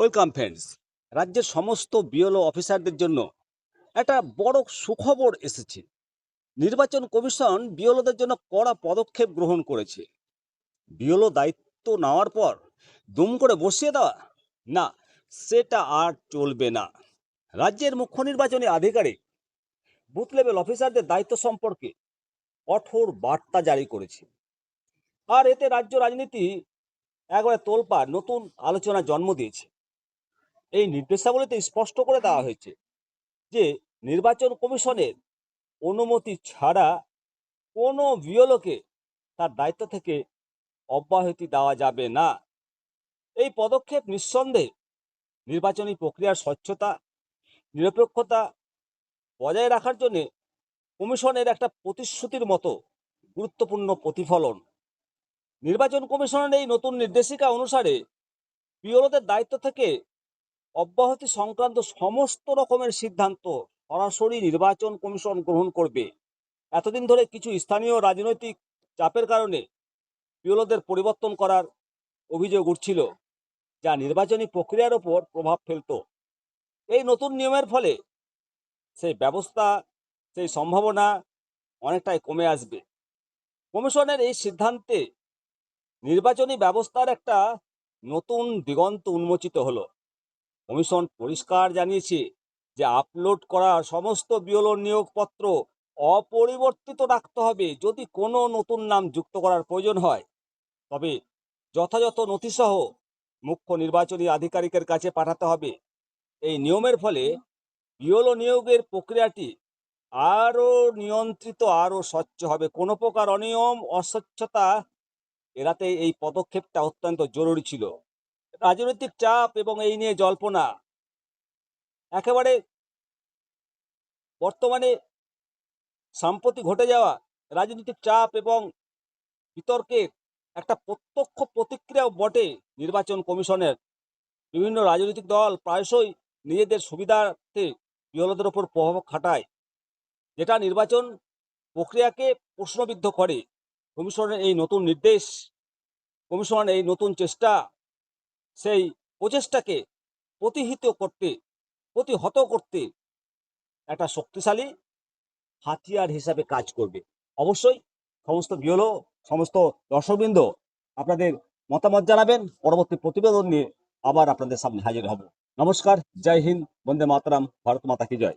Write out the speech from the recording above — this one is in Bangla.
ওয়েলকাম ফ্রেন্ডস রাজ্যের সমস্ত বিএলও অফিসারদের জন্য একটা বড় সুখবর এসেছে। নির্বাচন কমিশন বিএলওদের জন্য কড়া পদক্ষেপ গ্রহণ করেছে। বিএলও দায়িত্ব নেওয়ার পর দুম করে বসিয়ে দেওয়া? না, সেটা আর চলবে না। রাজ্যের মুখ্য নির্বাচনী আধিকারিক বুথ লেভেল অফিসারদের দায়িত্ব সম্পর্কে কঠোর বার্তা জারি করেছে। আর এতে রাজ্য রাজনীতি একবারে তোলপাড়, নতুন আলোচনা জন্ম দিয়েছে। এই নির্দেশাবলীতে স্পষ্ট করে দেওয়া হয়েছে যে নির্বাচন কমিশনের অনুমতি ছাড়া কোনো বিয়লোকে তার দায়িত্ব থেকে অব্যাহতি দেওয়া যাবে না। এই পদক্ষেপ নিঃসন্দেহে নির্বাচনী প্রক্রিয়ার স্বচ্ছতা, নিরপেক্ষতা বজায় রাখার জন্য কমিশনের একটা প্রতিশ্রুতির মতো গুরুত্বপূর্ণ প্রতিফলন। নির্বাচন কমিশনের এই নতুন নির্দেশিকা অনুসারে পিওলোদের দায়িত্ব থেকে অব্যাহতি সংক্রান্ত সমস্ত রকমের সিদ্ধান্ত সরাসরি নির্বাচন কমিশন গ্রহণ করবে। এতদিন ধরে কিছু স্থানীয় রাজনৈতিক চাপের কারণে পিওলোদের পরিবর্তন করার অভিযোগ উঠছিল, যা নির্বাচনী প্রক্রিয়ার ওপর প্রভাব ফেলত। এই নতুন নিয়মের ফলে সেই ব্যবস্থা, সেই সম্ভাবনা অনেকটাই কমে আসবে। কমিশনের এই সিদ্ধান্তে নির্বাচনী ব্যবস্থার একটা নতুন দিগন্ত উন্মোচিত হলো। কমিশন পরিষ্কার জানিয়েছে যে আপলোড করা সমস্ত বিওলোর নিয়োগপত্র অপরিবর্তিত রাখতে হবে যদি কোনো নতুন নাম যুক্ত করার প্রয়োজন হয়। তবে যথাযথ নথিসহ মুখ্য নির্বাচনী আধিকারিকের কাছে পাঠাতে হবে। এই নিয়মের ফলে বিওলো নিয়োগের প্রক্রিয়াটি আরও নিয়ন্ত্রিত, আরও স্বচ্ছ হবে। কোনো প্রকার অনিয়ম, অস্বচ্ছতা এড়াতে এই পদক্ষেপটা অত্যন্ত জরুরি ছিল। রাজনৈতিক চাপ এবং এই নিয়ে জল্পনা। একেবারে বর্তমানে সাম্প্রতিক ঘটে যাওয়া রাজনৈতিক চাপ এবং বিতর্কের একটা প্রত্যক্ষ প্রতিক্রিয়াও বটে নির্বাচন কমিশনের। বিভিন্ন রাজনৈতিক দল প্রায়শই নিজেদের সুবিধার্থে বিহলদের ওপর প্রভাব খাটায়, যেটা নির্বাচন প্রক্রিয়াকে প্রশ্নবিদ্ধ করে। কমিশনের এই নতুন নির্দেশ, কমিশনের এই নতুন চেষ্টা সেই প্রচেষ্টাকে প্রতিহিত করতে, প্রতিহত করতে একটা শক্তিশালী হাতিয়ার হিসাবে কাজ করবে। অবশ্যই সমস্ত বিহল সমস্ত দর্শকবৃন্দ আপনাদের মতামত জানাবেন। পরবর্তী প্রতিবেদন নিয়ে আবার আপনাদের সামনে হাজির হব। নমস্কার, জয় হিন্দ, বন্দে মাতরাম, ভারত মাতা কি জয়।